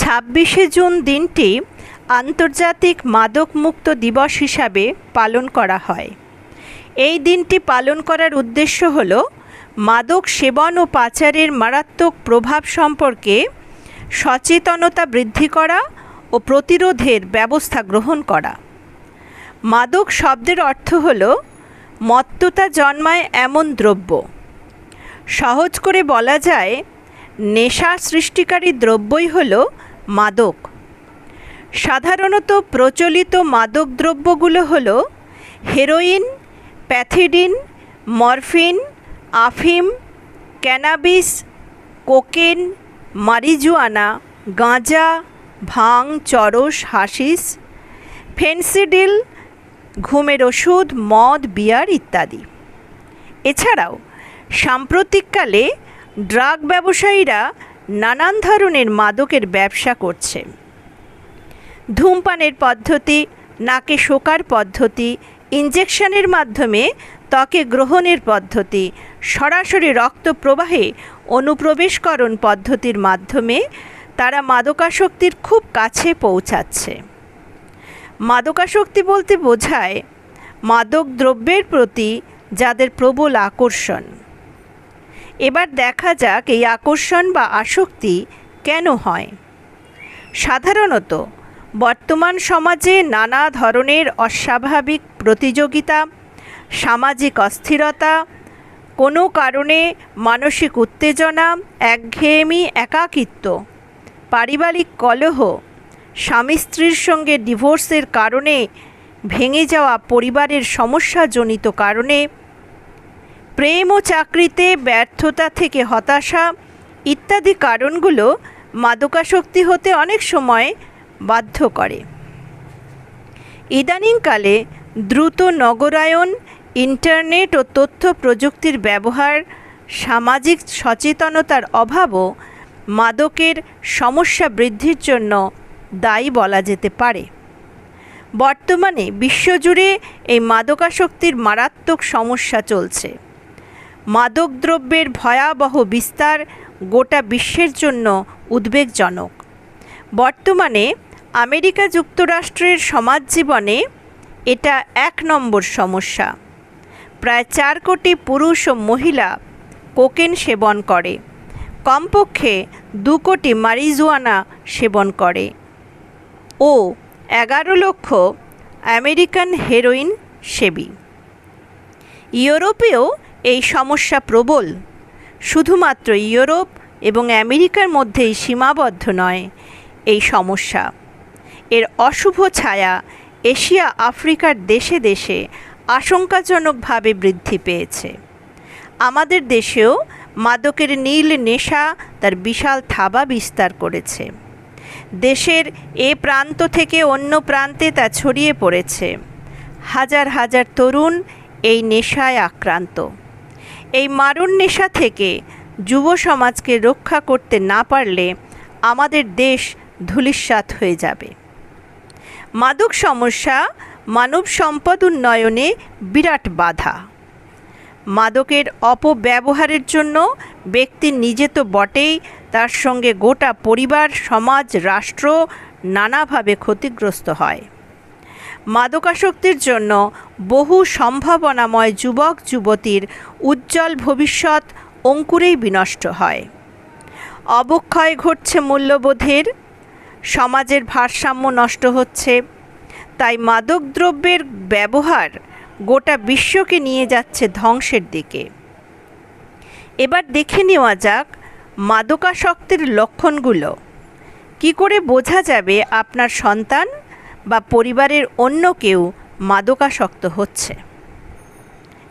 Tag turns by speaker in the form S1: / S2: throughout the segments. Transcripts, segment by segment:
S1: ছাব্বিশে জুন দিনটি আন্তর্জাতিক মাদকমুক্ত দিবস হিসাবে পালন করা হয়। এই দিনটি পালন করার উদ্দেশ্য হল মাদক সেবন ও পাচারের মারাত্মক প্রভাব সম্পর্কে সচেতনতা বৃদ্ধি করা ও প্রতিরোধের ব্যবস্থা গ্রহণ করা। মাদক শব্দের অর্থ হল মত্ততা জন্মায় এমন দ্রব্য। সহজ করে বলা যায়, নেশা সৃষ্টিকারী দ্রব্যই হল মাদক। সাধারণত প্রচলিত মাদক দ্রব্যগুলো হল হেরোইন, প্যাথিডিন, মরফিন, আফিম, ক্যানাবিস, কোকেন, মারিজুয়ানা, গাঁজা, ভাং, চরস, হাসিস, ফেন্সিডিল, ঘুমের ওষুধ, মদ, বিয়ার ইত্যাদি। এছাড়াও সাম্প্রতিককালে ড্রাগ ব্যবসায়ীরা নানান ধরনের মাদকের ব্যবসা করছে। ধূমপানের পদ্ধতি, নাকে শোকার পদ্ধতি ইঞ্জেকশনের মাধ্যমে ত্বকে গ্রহণের পদ্ধতি, সরাসরি রক্ত প্রবাহে অনুপ্রবেশকরণ পদ্ধতির মাধ্যমে তারা মাদকাসক্তির খুব কাছে পৌঁছাচ্ছে। মাদকাসক্তি বলতে বোঝায় মাদক দ্রব্যের প্রতি যাদের প্রবল আকর্ষণ। এবার দেখা যাক এই আকর্ষণ বা আসক্তি কেন হয়। সাধারণত, বর্তমান সমাজে নানা ধরনের অস্বাভাবিক প্রতিযোগিতা, সামাজিক অস্থিরতা, কোনো কারণে মানসিক উত্তেজনা, একঘেয়েমি, একাকিত্ব, পারিবারিক কলহ, স্বামী স্ত্রীর সঙ্গে ডিভোর্সের কারণে ভেঙে যাওয়া পরিবারের সমস্যাজনিত কারণে প্রেম ও চাকরিতে ব্যর্থতা থেকে হতাশা ইত্যাদি কারণগুলো মাদকাসক্তি হতে অনেক সময় বাধ্য করে। ইদানিংকালে দ্রুত নগরায়ন, ইন্টারনেট ও তথ্য প্রযুক্তির ব্যবহার, সামাজিক সচেতনতার অভাবও মাদকের সমস্যা বৃদ্ধির জন্য দায়ী বলা যেতে পারে। বর্তমানে বিশ্বজুড়ে এই মাদকাসক্তির মারাত্মক সমস্যা চলছে। মাদকদ্রব্যের ভয়াবহ বিস্তার গোটা বিশ্বের জন্য উদ্বেগজনক। বর্তমানে আমেরিকা যুক্তরাষ্ট্রের সমাজ জীবনে এটা এক নম্বর সমস্যা। প্রায় চার কোটি পুরুষ ও মহিলা কোকেন সেবন করে। কমপক্ষে দু কোটি মারিজুয়ানা সেবন করে। ও এগারো লক্ষ আমেরিকান হেরোইন সেবী। ইউরোপেও এই সমস্যা প্রবল। শুধুমাত্র ইউরোপ এবং আমেরিকার মধ্যেই সীমাবদ্ধ নয় এই সমস্যা। এর অশুভ ছায়া এশিয়া আফ্রিকার দেশে দেশে আশঙ্কাজনকভাবে বৃদ্ধি পেয়েছে। আমাদের দেশেও মাদকের নীল নেশা তার বিশাল থাবা বিস্তার করেছে। দেশের এ প্রান্ত থেকে অন্য প্রান্তে তা ছড়িয়ে পড়েছে। হাজার হাজার তরুণ এই নেশায় আক্রান্ত। এই মারণ নেশা থেকে যুব সমাজকে রক্ষা করতে না পারলে আমাদের দেশ ধূলিসাৎ হয়ে যাবে। মাদক সমস্যা, মানব সম্পদ উন্নয়নে বিরাট বাধা। মাদকের অপব্যবহারের জন্য ব্যক্তি নিজে তো বটেই, তার সঙ্গে গোটা পরিবার, সমাজ, রাষ্ট্র নানাভাবে ক্ষতিগ্রস্ত হয়। মাদকাসক্তির জন্য বহু সম্ভাবনাময় যুবক, যুবতীর উজ্জ্বল ভবিষ্যৎ অঙ্কুরেই বিনষ্ট হয়। অবক্ষয় ঘটছে মূল্যবোধের, সমাজের ভারসাম্য নষ্ট হচ্ছে, তাই মাদকদ্রব্যের ব্যবহার গোটা বিশ্বকে নিয়ে যাচ্ছে ধ্বংসের দিকে। এবার দেখে নেওয়া যাক মাদকাসক্তির লক্ষণগুলো। কি করে বোঝা যাবে আপনার সন্তান? বা পরিবারের অন্য কেউ মাদকাসক্ত হচ্ছে।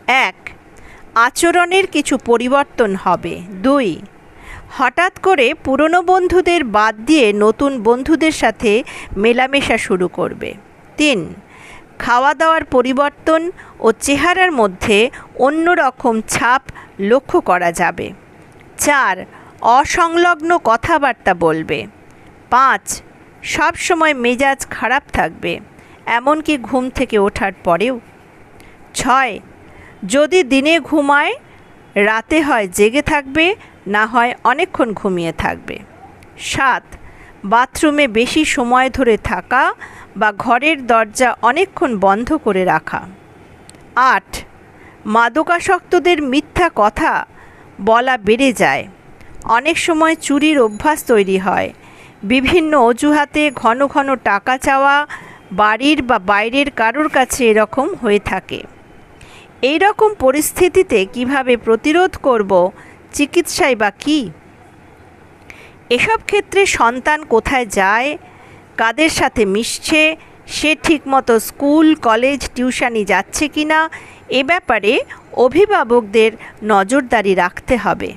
S1: এক, আচরণের কিছু পরিবর্তন হবে। দুই, হঠাৎ করে পুরনো বন্ধুদের বাদ দিয়ে নতুন বন্ধুদের সাথে মেলামেশা শুরু করবে। তিন খাওয়া দাওয়ার পরিবর্তন ও চেহারার মধ্যে অন্যরকম ছাপ লক্ষ্য করা যাবে। চার, অসংলগ্ন কথাবার্তা বলবে। পাঁচ সব সময় মেজাজ খারাপ থাকবে, এমনকি ঘুম থেকে ওঠার পরেও। ছয়, যদি দিনে ঘুমায়, রাতে হয় জেগে থাকবে, না হয় অনেকক্ষণ ঘুমিয়ে থাকবে। সাত, বাথরুমে বেশি সময় ধরে থাকা বা ঘরের দরজা অনেকক্ষণ বন্ধ করে রাখা। আট, মাদকাসক্তদের মিথ্যা কথা বলা বেড়ে যায়। অনেক সময় চুরির অভ্যাস তৈরি হয় বিভিন্ন অজুহাতে ঘন ঘন টাকা চাওয়া বাড়ির বা বাইরের কারোর কাছে এরকম হয়ে থাকে। এই রকম পরিস্থিতিতে কীভাবে প্রতিরোধ করব, চিকিৎসায় বা কী? এসব ক্ষেত্রে সন্তান কোথায় যায়, কাদের সাথে মিশছে, সে ঠিকমতো স্কুল, কলেজ টিউশনি যাচ্ছে কি না এ ব্যাপারে অভিভাবকদের নজরদারি রাখতে হবে।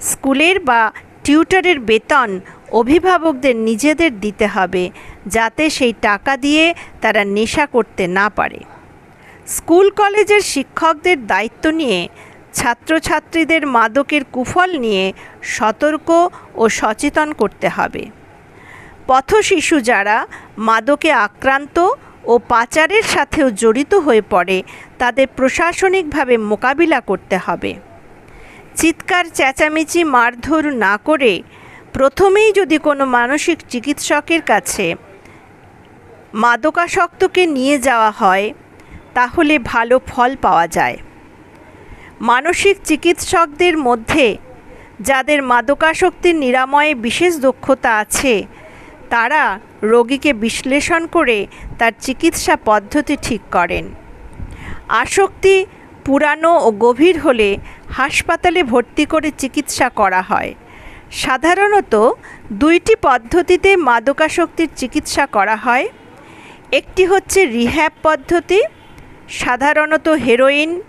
S1: স্কুলের বা টিউটরের বেতন অভিভাবকদের নিজেদের দিতে হবে যাতে সেই টাকা দিয়ে তারা নেশা করতে না পারে। স্কুল কলেজের শিক্ষকদের দায়িত্ব নিয়ে, ছাত্রছাত্রীদের মাদকের কুফল নিয়ে সতর্ক ও সচেতন করতে হবে। পথশিশু যারা মাদকে আক্রান্ত ও পাচারের সাথেও জড়িত হয়ে পড়ে, তাদের প্রশাসনিকভাবে মোকাবিলা করতে হবে। চিৎকার, চেঁচামেচি, মারধর না করে প্রথমেই যদি কোনো মানসিক চিকিৎসকের কাছে মাদকাসক্তকে নিয়ে যাওয়া হয়, তাহলে ভালো ফল পাওয়া যায়। মানসিক চিকিৎসকদের মধ্যে যাদের মাদকাসক্তির নিরাময়ে বিশেষ দক্ষতা আছে, তারা রোগীকে বিশ্লেষণ করে তার চিকিৎসা পদ্ধতি ঠিক করেন। আসক্তি পুরানো ও গভীর হলে হাসপাতালে ভর্তি করে চিকিৎসা করা হয়। সাধারণত দুইটি পদ্ধতিতে মাদকাসক্তির চিকিৎসা করা হয়। একটি হচ্ছে রিহ্যাব পদ্ধতি, সাধারণত হেরোইন,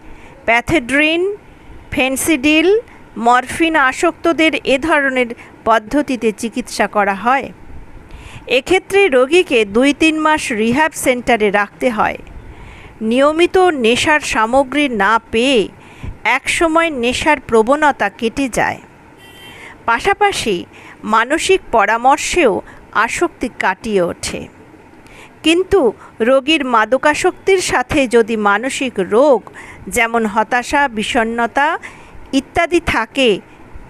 S1: প্যাথেড্রিন, ফেন্সিডিল, মরফিন আসক্তদের এ ধরনের পদ্ধতিতে চিকিৎসা করা হয়। এক্ষেত্রে রোগীকে দুই তিন মাস রিহ্যাব সেন্টারে রাখতে হয়। নিয়মিত নেশার সামগ্রী না পেয়ে একসময় নেশার প্রবণতা কেটে যায়। পাশাপাশি মানসিক পরামর্শেও আসক্তি কাটিয়ে ওঠে। কিন্তু রোগীর মাদকাসক্তির সাথে যদি মানসিক রোগ, যেমন হতাশা বিষণ্নতা ইত্যাদি থাকে,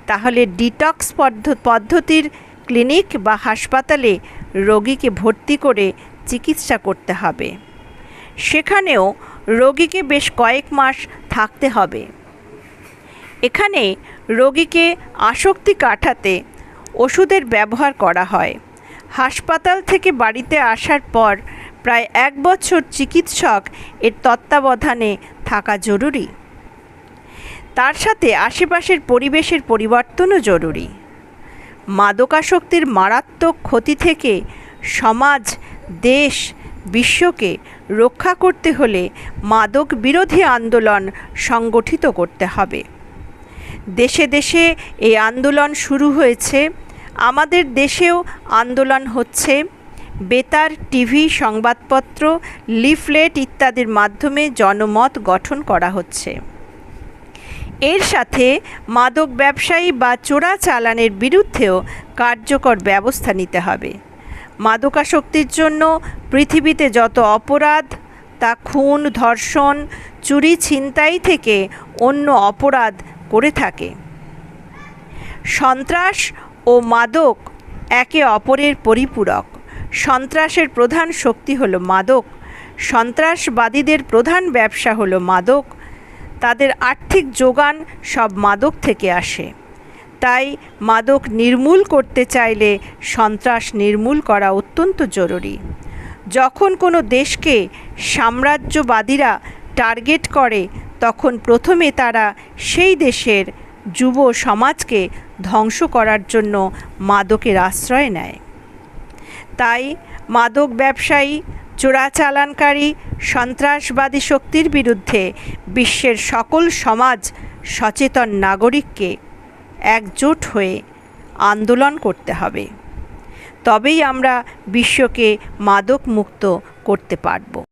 S1: তাহলে ডিটক্স পদ্ধতির ক্লিনিক বা হাসপাতালে রোগীকে ভর্তি করে চিকিৎসা করতে হবে। সেখানেও রোগীকে বেশ কয়েক মাস থাকতে হবে। এখানে রোগীকে আসক্তি কাটাতে ওষুধের ব্যবহার করা হয়। হাসপাতাল থেকে বাড়িতে আসার পর প্রায় এক বছর চিকিৎসক এর তত্ত্বাবধানে থাকা জরুরি। তার সাথে আশেপাশের পরিবেশের পরিবর্তনও জরুরি। মাদকাসক্তির মারাত্মক ক্ষতি থেকে সমাজ, দেশ, বিশ্বকে রক্ষা করতে হলে মাদক বিরোধী আন্দোলন সংগঠিত করতে হবে। দেশে দেশে এই আন্দোলন শুরু হয়েছে। আমাদের দেশেও আন্দোলন হচ্ছে। বেতার, টিভি, সংবাদপত্র, লিফলেট ইত্যাদির মাধ্যমে জনমত গঠন করা হচ্ছে। এর সাথে মাদক ব্যবসায়ী বা চোরা চালানের বিরুদ্ধেও কার্যকর ব্যবস্থা নিতে হবে। মাদকাসক্তির জন্য পৃথিবীতে যত অপরাধ, তা খুন, ধর্ষণ, চুরি, ছিনতাই থেকে অন্য অপরাধ করে থাকে। সন্ত্রাস ও মাদক একে অপরের পরিপূরক। সন্ত্রাসের প্রধান শক্তি হল মাদক। সন্ত্রাসবাদীদের প্রধান ব্যবসা হল মাদক। তাদের আর্থিক যোগান সব মাদক থেকে আসে। তাই মাদক নির্মূল করতে চাইলে সন্ত্রাস নির্মূল করা অত্যন্ত জরুরি। যখন কোনো দেশকে সাম্রাজ্যবাদীরা টার্গেট করে, তখন প্রথমে তারা সেই দেশের যুব সমাজকে ধ্বংস করার জন্য মাদকের আশ্রয় নেয়। তাই মাদক ব্যবসায়ী চোরাচালানকারী সন্ত্রাসবাদী শক্তির বিরুদ্ধে বিশ্বের সকল সমাজ সচেতন নাগরিককে একজোট হয়ে আন্দোলন করতে হবে। তবেই আমরা বিশ্বকে মাদক মুক্ত করতে পারব।